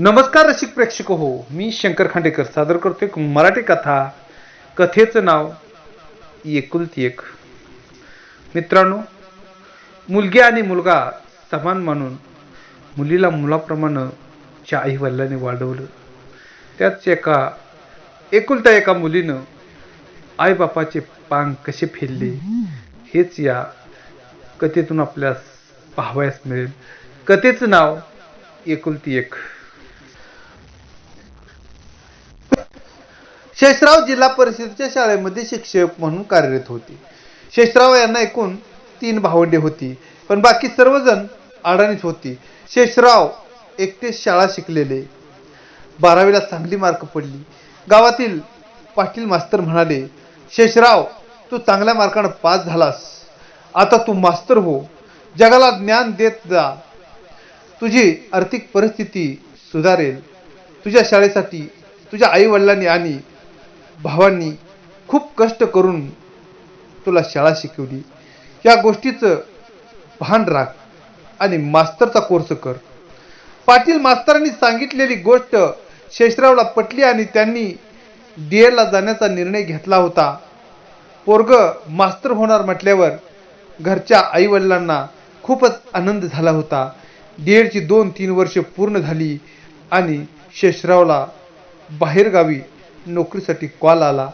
नमस्कार रसिक प्रेक्षक हो मी शंकर खांडेकर सादर करतो एक मराठी कथा. कथेचं नाव एकुलती एक. मित्रांनो मुलगी आणि मुलगा समान मानून मुलीला मुलाप्रमाणे च्या आई वडिलांनी वाढवलं. त्याच एका एकुलत्या एका मुलीनं आईबापाचे पांग कसे फेरले हेच या कथेतून आपल्यास पाहावयास मिळेल. कथेचं नाव एकुलती एक. शेषराव जिल्हा परिषदेच्या शाळेमध्ये शिक्षक म्हणून कार्यरत होते. शेषराव यांना एकूण तीन भावंडे होती पण बाकी सर्वजण अडाणीच होती. शेषराव एकटेच शाळा शिकलेले. बारावीला चांगली मार्क पडली. गावातील पाटील मास्तर म्हणाले शेषराव तू चांगल्या मार्कानं पास झालास. आता तू मास्तर हो. जगाला ज्ञान देत जा. तुझी आर्थिक परिस्थिती सुधारेल. तुझ्या शाळेसाठी तुझ्या आईवडिलांनी आणि भावांनी खूप कष्ट करून तुला शाळा शिकवली. या गोष्टीचं भान राख आणि मास्तरचा कोर्स कर. पाटील मास्तरांनी सांगितलेली गोष्ट शेषरावला पटली आणि त्यांनी डी एला जाण्याचा निर्णय घेतला होता. पोरग मास्तर होणार म्हटल्यावर घरच्या आईवडिलांना खूपच आनंद झाला होता. डी एडची दोन तीन वर्ष पूर्ण झाली आणि शेषरावला बाहेरगावी नोकरीसाठी कॉल आला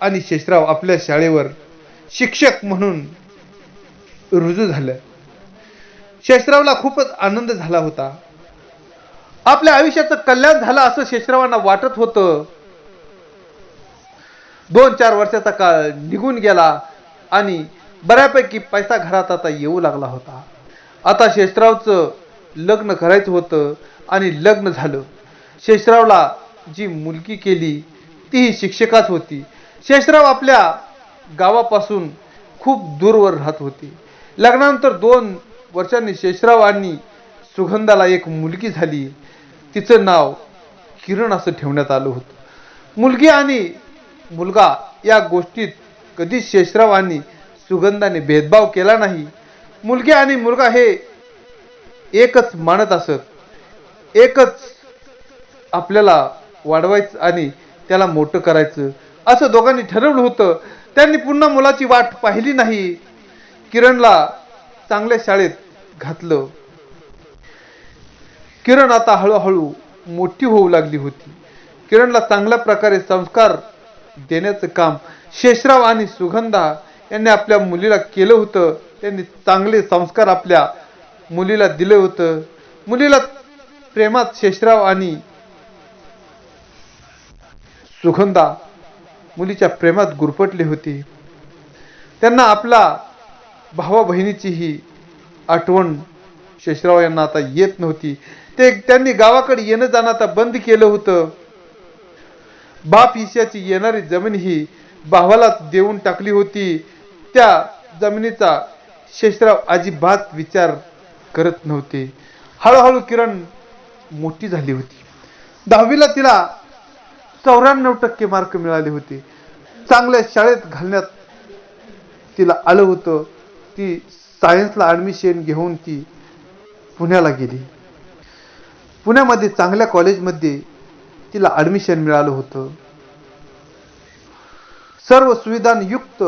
आणि शेषराव आपल्या शाळेवर शिक्षक म्हणून रुजू झालं. शेषरावला खूपच आनंद झाला होता. आपल्या आयुष्याचं कल्याण झालं असं शेषरावांना वाटत होतं. दोन चार वर्षाचा काळ निघून गेला आणि बऱ्यापैकी पैसा घरात आता येऊ लागला होता. आता शेषरावचं लग्न करायचं होतं आणि लग्न झालं. शेषरावला जी मुलगी केली ती ही शिक्षकाच होती. शेषराव आपल्या गावापासून खूप दूरवर राहत होती. लग्नानंतर दोन वर्षांनी शेषराव आणि सुगंधाला एक मुलगी झाली. तिचं नाव किरण असं ठेवण्यात आलं होतं. मुलगी आणि मुलगा या गोष्टीत कधीच शेषराव आणि सुगंधाने भेदभाव केला नाही. मुलगी आणि मुलगा हे एकच मानत असत. एकच आपल्याला वाढवायचं आणि त्याला मोठं करायचं. असं दोघांनी ठरवलं होतं. त्यांनी पुन्हा मुलाची वाट पाहिली नाही. किरणला चांगल्या शाळेत घातलं. किरण आता हळूहळू मोठी होऊ लागली होती. किरणला चांगल्या प्रकारे संस्कार देण्याचं काम शेषराव आणि सुगंधा यांनी आपल्या मुलीला केलं होतं. त्यांनी चांगले संस्कार आपल्या मुलीला दिलं होतं. मुलीला प्रेमात शेषराव आणि सुगंधा मुलीच्या प्रेमात गुरपटली होती. त्यांना आपला भावा बहिणीचीही आठवण शेषराव यांना आता येत नव्हती. ते त्यांनी गावाकडे येणं जाणं आता बंद केलं होतं. बाप हिश्याची येणारी जमीन ही भावाला देऊन टाकली होती. त्या जमिनीचा शेषराव अजिबात विचार करत नव्हते. हळूहळू किरण मोठी झाली होती. दहावीला तिला चौऱ्याण्णव टक्के मार्क मिळाले होते. चांगल्या शाळेत घालण्यात तिला आलं होतं. ती सायन्सला ॲडमिशन घेऊन ती पुण्याला गेली. पुण्यामध्ये चांगल्या कॉलेजमध्ये तिला ॲडमिशन मिळालं होतं. सर्व सुविधांयुक्त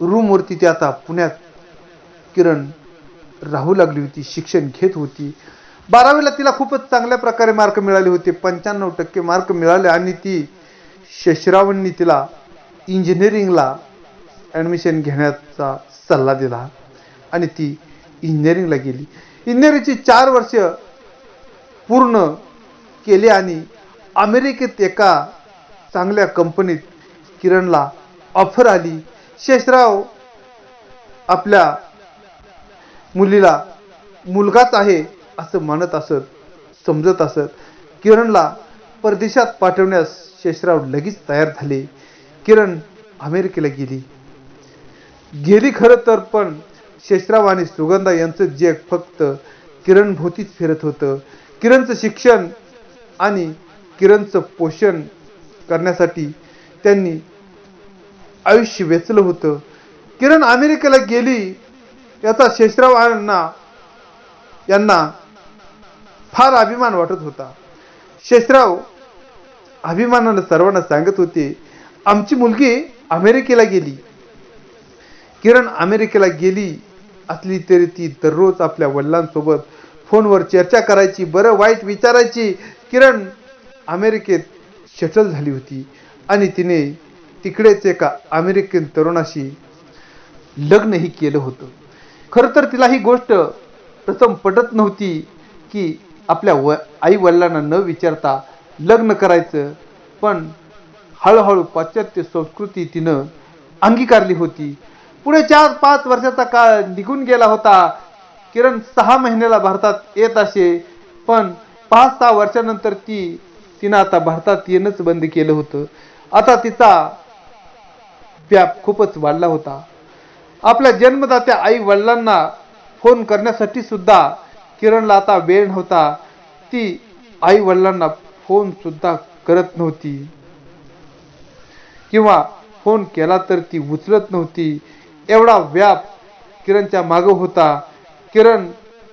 रूमवरती ती आता पुण्यात किरण राहू लागली होती शिक्षण घेत होती. बारावीला तिला खूपच चांगल्या प्रकारे मार्क मिळाले होते. पंच्याण्णव टक्के मार्क मिळाले आणि ती शशरावांनी तिला इंजिनिअरिंगला ॲडमिशन घेण्याचा सल्ला दिला आणि ती इंजिनिअरिंगला गेली. इंजिनिअरिंगची चार वर्ष पूर्ण केले आणि अमेरिकेत एका चांगल्या कंपनीत किरणला ऑफर आली. शेषराव आपल्या मुलीला मुलगाच आहे. असं मानत असत समजत असत. किरणला परदेशात पाठवण्यास शेषराव लगेच तयार झाले. किरण अमेरिकेला गेली. गेली खरं तर पण शेषराव आणि सुगंधा यांचं जग फक्त किरण भोवतीच फिरत होतं. किरणचं शिक्षण आणि किरणचं पोषण करण्यासाठी त्यांनी आयुष्य वेचलं होतं. किरण अमेरिकेला गेली याचा शेषराव यांना यांना फार अभिमान वाटत होता. शेषराव अभिमानानं सर्वांना सांगत होते आमची मुलगी अमेरिकेला गेली. किरण अमेरिकेला गेली असली तरी ती दररोज आपल्या वडिलांसोबत फोनवर चर्चा करायची बरं वाईट विचारायची. किरण अमेरिकेत शटल झाली होती आणि तिने तिकडेच एका अमेरिकन तरुणाशी लग्नही केलं होतं. खरं तर तिला ही गोष्ट प्रथम पटत नव्हती की आपल्या व आई वडिलांना न विचारता लग्न करायचं. पण हळूहळू पाश्चात्य संस्कृती तिनं अंगीकारली होती. पुढे चार पाच वर्षाचा काळ निघून गेला होता. किरण सहा महिन्याला भारतात येत असे. पण पाच सहा वर्षानंतर ती तिनं आता भारतात येणंच बंद केलं होतं. आता तिचा व्याप खूपच वाढला होता. आपल्या जन्मदात्या आई वडिलांना फोन करण्यासाठी सुद्धा किरणला आता वेळ नव्हता. ती आई वडिलांना फोन सुद्धा करत नव्हती. किंवा फोन केला तर ती उचलत नव्हती. एवढा व्याप किरणच्या माग होता. किरण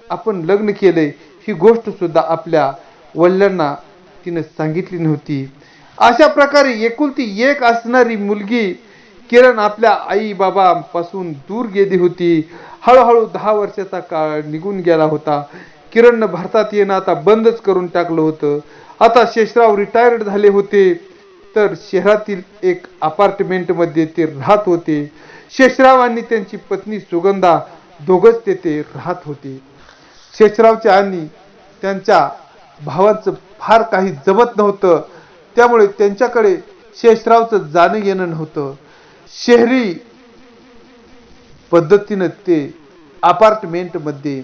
आपण लग्न केले ही गोष्ट सुद्धा आपल्या वडिलांना तिने सांगितली नव्हती. अशा प्रकारे एकुलती एक असणारी मुलगी किरण आपल्या आई बाबांपासून दूर गेली होती. हळूहळू दहा वर्षाचा काळ निघून गेला होता. किरणनं भारतात येणं आता बंदच करून टाकलं होतं. आता शेषराव रिटायर्ड झाले होते. तर शहरातील एक अपार्टमेंटमध्ये ते राहत होते. शेषराव आणि त्यांची पत्नी सुगंधा दोघंच तेथे राहत होते. शेषरावच्या आणि त्यांच्या भावांचं फार काही जमत नव्हतं. त्यामुळे त्यांच्याकडे शेषरावचं जाणं येणं नव्हतं. शहरी पद्धतीनं ते अपार्टमेंटमध्ये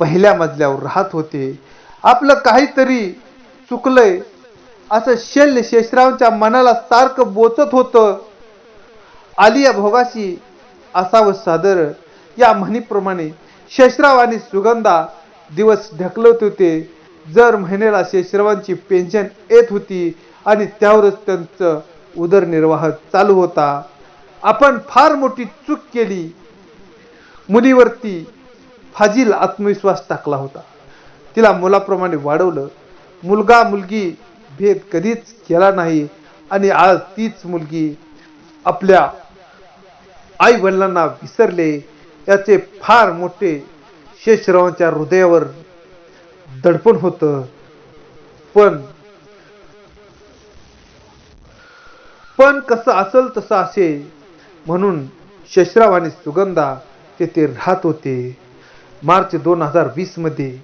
पहिल्या मजल्यावर राहत होते. आपलं काहीतरी चुकलंय असं शल्य शेषरावच्या मनाला सारखं बोचत होतं. आलिया भोगाशी असावं सादर. या म्हणीप्रमाणे शेषराव आणि सुगंधा दिवस ढकलत होते. जर महिन्याला शेषरावांची पेन्शन येत होती आणि त्यावरच त्यांचं उदरनिर्वाह चालू होता. आपण फार मोठी चूक केली. मुलीवरती फाजील आत्मविश्वास टाकला होता. तिला मुलाप्रमाणे वाढवलं. मुलगा मुलगी भेद कधीच केला नाही आणि आज तीच मुलगी आपल्या आई वडिलांना विसरले याचे फार मोठे शेषरावांच्या हृदयावर दडपण होतं. पण पण कसं असल तसं असे. म्हणून शश्राव आणि सुगंधा तेथे राहत होते. मार्च दोन हजार वीसमध्ये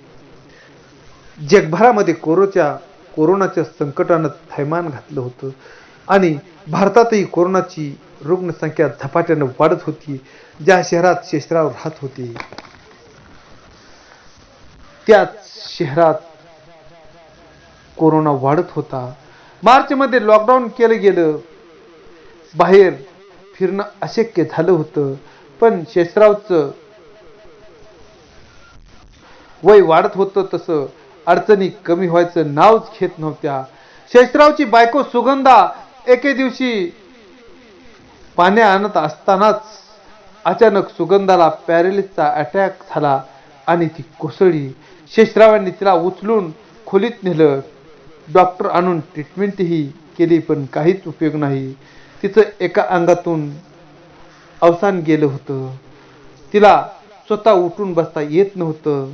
जगभरामध्ये कोरोच्या कोरोनाच्या संकटानं थैमान घातलं होतं. आणि भारतातही कोरोनाची रुग्णसंख्या झपाट्यानं वाढत होती ज्या शहरात शेषराव राहत होते. त्याच शहरात कोरोना वाढत होता. मार्चमध्ये लॉकडाऊन केलं गेलं. बाहेर फिरणं अशक्य झालं होतं. पण शेषरावचं वय वाढत होतं तसं अडचणी कमी व्हायचं नावच घेत नव्हत्या. शेषरावची बायको सुगंधा एके दिवशी पाण्या आणत असतानाच अचानक सुगंधाला पॅरेलिसचा अटॅक झाला आणि ती कोसळी शेषरावांनी तिला उचलून खोलीत नेलं. डॉक्टर आणून ट्रीटमेंटही केली पण काहीच उपयोग नाही. तिचं एका अंगातून अवसान गेलं होतं. तिला स्वतः उठून बसता येत नव्हतं.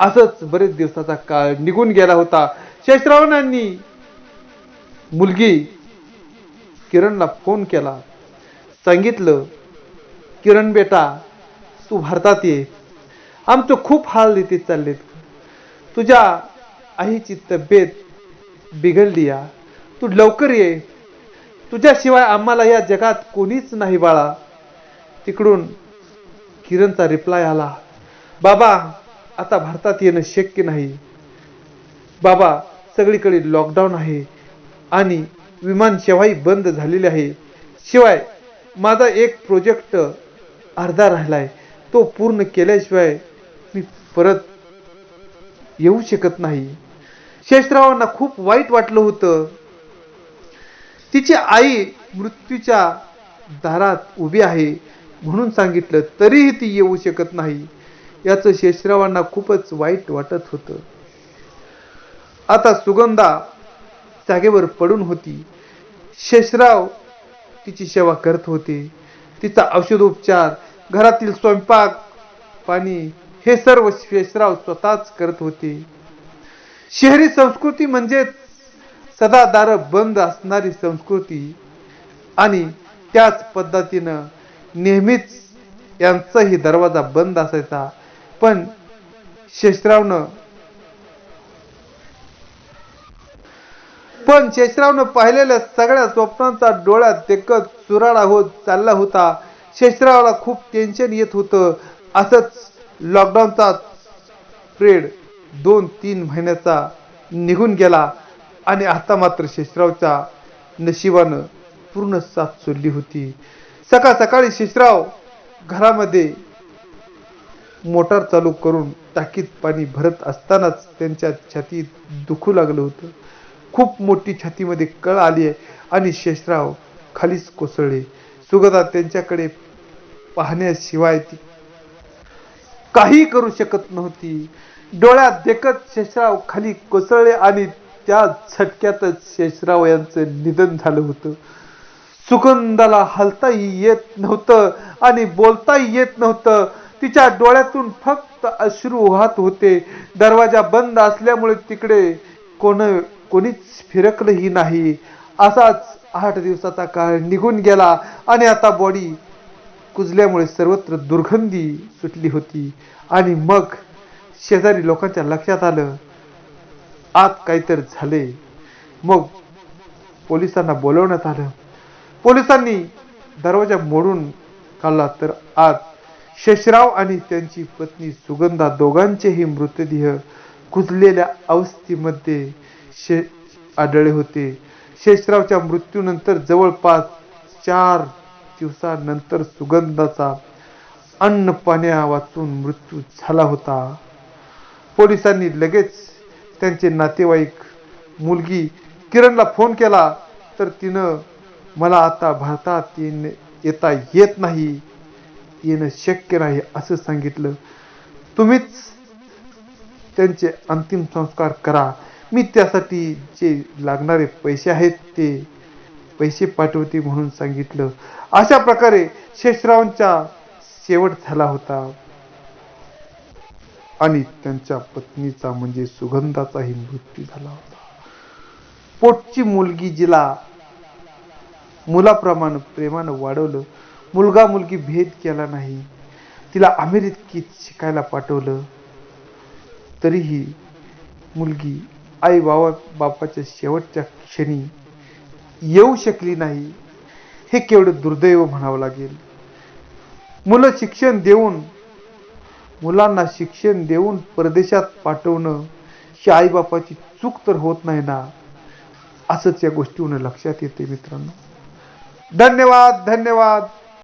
असंच बरेच दिवसाचा काळ निघून गेला होता. शेषरावणांनी मुलगी किरणला फोन केला. सांगितलं किरण बेटा तू भारतात ये. आमचं खूप हाल इथे चाललेत. तुझ्या आईची तब्येत बिघडली या. तू लवकर ये. तुझ्याशिवाय आम्हाला या जगात कोणीच नाही बाळा. तिकडून किरणचा रिप्लाय आला. बाबा आता भारतात येणं शक्य नाही. बाबा सगळीकडे लॉकडाऊन आहे आणि विमान सेवाही बंद झालेली आहे. शिवाय माझा एक प्रोजेक्ट अर्धा राहिलाय. तो पूर्ण केल्याशिवाय मी परत येऊ शकत नाही. शेषरावांना खूप वाईट वाटलं होतं. तिची आई मृत्यूच्या दारात उभी आहे म्हणून सांगितलं तरीही ती येऊ शकत नाही. याचं शेषरावांना खूपच वाईट वाटत होतं. आता सुगंधा जागेवर पडून होती. शेषराव तिची सेवा करत होते. तिचा औषधोपचार घरातील स्वयंपाक पाणी हे सर्व शेषराव स्वतःच करत होते. शहरी संस्कृती म्हणजेच सदा दार बंद असणारी संस्कृती आणि त्याच पद्धतीनं नेहमीच यांचाही दरवाजा बंद असायचा. पण शेषरावनं पण शेषरावनं पाहिलेल्या सगळ्या स्वप्नांचा डोळ्यात देखत चुराडा होत चालला होता. शेषरावला खूप टेन्शन येत होतं. असंच लॉकडाऊनचा पिरियड दोन तीन महिन्याचा निघून गेला. आणि आता मात्र शेषरावच्या नशिबानं पूर्ण साथ सोडली होती. सकाळ सकाळी शेषराव घरामध्ये मोटार चालू करून टाकीत पाणी भरत असतानाच त्यांच्या छातीत दुखू लागलं होतं. खूप मोठी छातीमध्ये कळ आली आहे आणि शेषराव खालीच कोसळले. सुगदा त्यांच्याकडे पाहण्याशिवाय ती काही करू शकत नव्हती. डोळ्यात देखत शेषराव खाली कोसळले आणि त्या झटक्यातच शेषराव यांचं निधन झालं होतं. सुगंधाला हलताही येत नव्हतं आणि बोलताही येत नव्हतं. तिच्या डोळ्यातून फक्त अश्रू वाहत होते. दरवाजा बंद असल्यामुळे तिकडे कोण कोणीच फिरकलंही नाही. असाच आठ दिवसाचा काळ निघून गेला आणि आता बॉडी कुजल्यामुळे सर्वत्र दुर्गंधी सुटली होती. आणि मग शेजारी लोकांच्या लक्षात आलं आत काहीतरी झाले. मग पोलिसांना बोलवण्यात आलं. पोलिसांनी दरवाजा मोडून काढला तर आत शेषराव आणि त्यांची पत्नी सुगंधा दोघांचेही मृतदेह कुजलेल्या अवस्थेमध्ये शे आढळले होते. शेषरावच्या मृत्यूनंतर जवळपास चार दिवसानंतर सुगंधाचा अन्न पाण्या वाचून मृत्यू झाला होता. पोलिसांनी लगेच त्यांचे नातेवाईक मुलगी किरणला फोन केला तर तिनं मला आता भारतात येणे येता येत नाही येणं शक्य नाही असं सांगितलं. तुम्हीच त्यांचे अंतिम संस्कार करा. मी त्यासाठी जे लागणारे पैसे आहेत ते पैसे पाठवते म्हणून सांगितलं. अशा प्रकारे शेषरावांचा शेवट झाला होता. आणि त्यांच्या पत्नीचा म्हणजे सुगंधाचाही मृत्यू झाला होता. पोटची मुलगी जिला मुलाप्रमाणे प्रेमानं वाढवलं मुलगा मुलगी भेद केला नाही तिला अमेरिकेत शिकायला पाठवलं तरीही मुलगी आई बाबा बापाच्या शेवटच्या क्षणी येऊ शकली नाही हे केवढं दुर्दैव म्हणावं लागेल. मुलं शिक्षण देऊन मुलांना शिक्षण देऊन परदेशात पाठवणं ही आईबापाची चूक तर होत नाही ना असंच या गोष्टीवरून लक्षात येते मित्रांनो. धन्यवाद धन्यवाद.